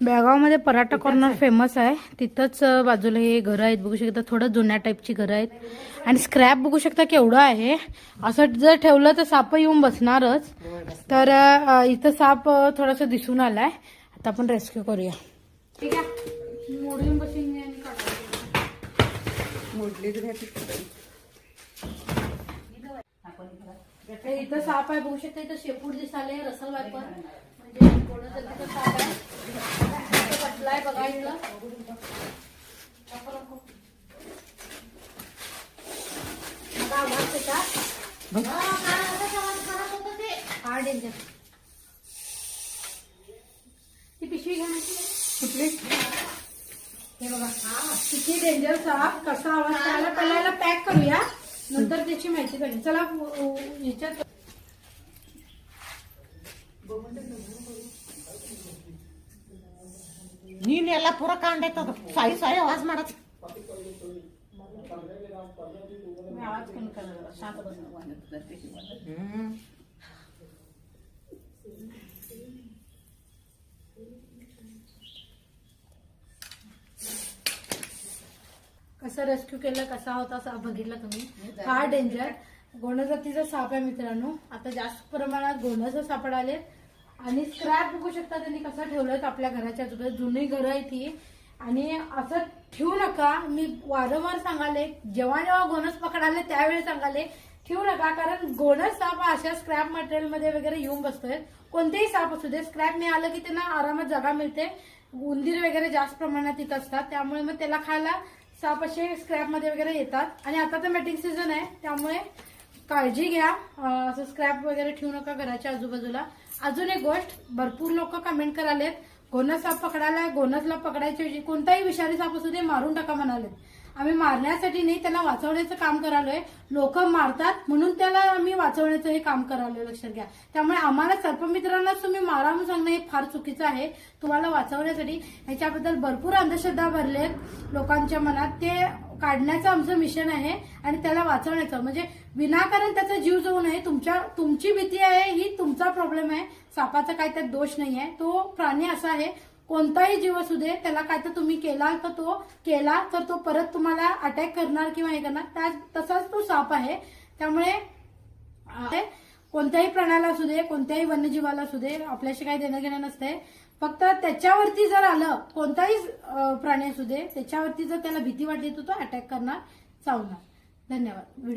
बेळगावमध्ये paratha corner famous आहे. तिथंच बाजूला हे घरं आहेत. बघू शकता थोडं जुन्या टाईपची घरं आहेत. आणि स्क्रॅप बघू शकता केवढं आहे. असं जर ठेवलं तर साप येऊन बसणारच. तर इथं साप थोडासा दिसून आलाय. आता आपण रेस्क्यू करूया. ठीक आहे. मोडून बसून इथं साप आहे. बघू शकता इथं शेपूट दिसाले रसल वायपर म्हणजे साप आहे इथं बसलाय बघा इथं बघा आवाज त्याचा. हा डेंजर ती पिशवी. कुठली हे बघा किती डेंजर साप कसा आवाज करायला पहिला पॅक करूया नंतर त्याची माहिती काढली चला ह्याच्यात ನೀನ್ ಎಲ್ಲ ಪೂರ ಕಾಂಡೈತದ ಸಾಯಿ ಸಾಯಿ ಆವಾಜ ಮಾಡತ್ मी आवाज कमी करणार शांत बसणार हम्म कसं रेस्क्यू केलं कसा होता साप बघितला तुम्ही हा डेंजर गोणजातीचा साप आहे मित्रांनो आता जास्त प्रमाणात गोणस सापडाले आणि स्क्रॅप बघू शकता त्यांनी कसं ठेवलं आपल्या घराच्या आजूबाजूला जुनी घरं आहे ती आणि असं ठेवू नका. मी वारंवार सांगाले जेव्हा जेव्हा गोणस पकडाले त्यावेळी सांगाले ठेवू नका. कारण गोणस साप हा अशा स्क्रॅप मटेरियलमध्ये वगैरे येऊन बसतोय. कोणतेही साप असू दे स्क्रॅप मिळालं की त्यांना आरामात जागा मिळते. उंदीर वगैरे जास्त प्रमाणात येत असतात. त्यामुळे मग त्याला खायला साप असे स्क्रॅपमध्ये वगैरे येतात. आणि आता तर मेटिंग सीझन आहे. त्यामुळे काळजी घ्या. असं स्क्रॅप वगैरे ठेवू नका घराच्या आजूबाजूला. अजून एक गोष्ट भरपूर लोक कमेंट करालेत गोनस साप पकडायला गोनसला पकडायच्या कोणताही विषारी साप असू दे मारून टाका म्हणालेत. आम्ही मारण्यासाठी नाही त्यांना वाचवण्याचं काम करालोय. लोक मारतात म्हणून त्याला आम्ही वाचवण्याचं हे काम करालोय लक्षात घ्या. त्यामुळे आम्हाला सर्पमित्रांनाच तुम्ही मारा म्हणून सांगणं हे फार चुकीचं आहे. तुम्हाला वाचवण्यासाठी ह्याच्याबद्दल भरपूर अंधश्रद्धा भरलेत लोकांच्या मनात. ते काढण्याचं आमचं मिशन आहे आणि त्याला वाचवण्याचं. म्हणजे विनाकारण त्याचा जीव जाऊ नये. तुमच्या तुमची भीती आहे ही तुमचा प्रॉब्लेम आहे. सापाचा काय त्यात दोष नाही आहे तो प्राणी असा आहे कोणताही जीव असू दे त्याला काय तर तुम्ही केला तर तो केला तर तो परत तुम्हाला अटॅक करणार किंवा हे करणार. त्या तसाच तो साप आहे. त्यामुळे कोणत्याही प्राण्याला असू दे कोणत्याही वन्यजीवाला असू दे आपल्याशी काही देणं घेणं नसते फक्त त्याच्यावरती जर आलं कोणताही प्राणी असू दे त्याच्यावरती जर त्याला भीती वाटली तर तो अटॅक करणार चावणार. धन्यवाद. व्हिडिओ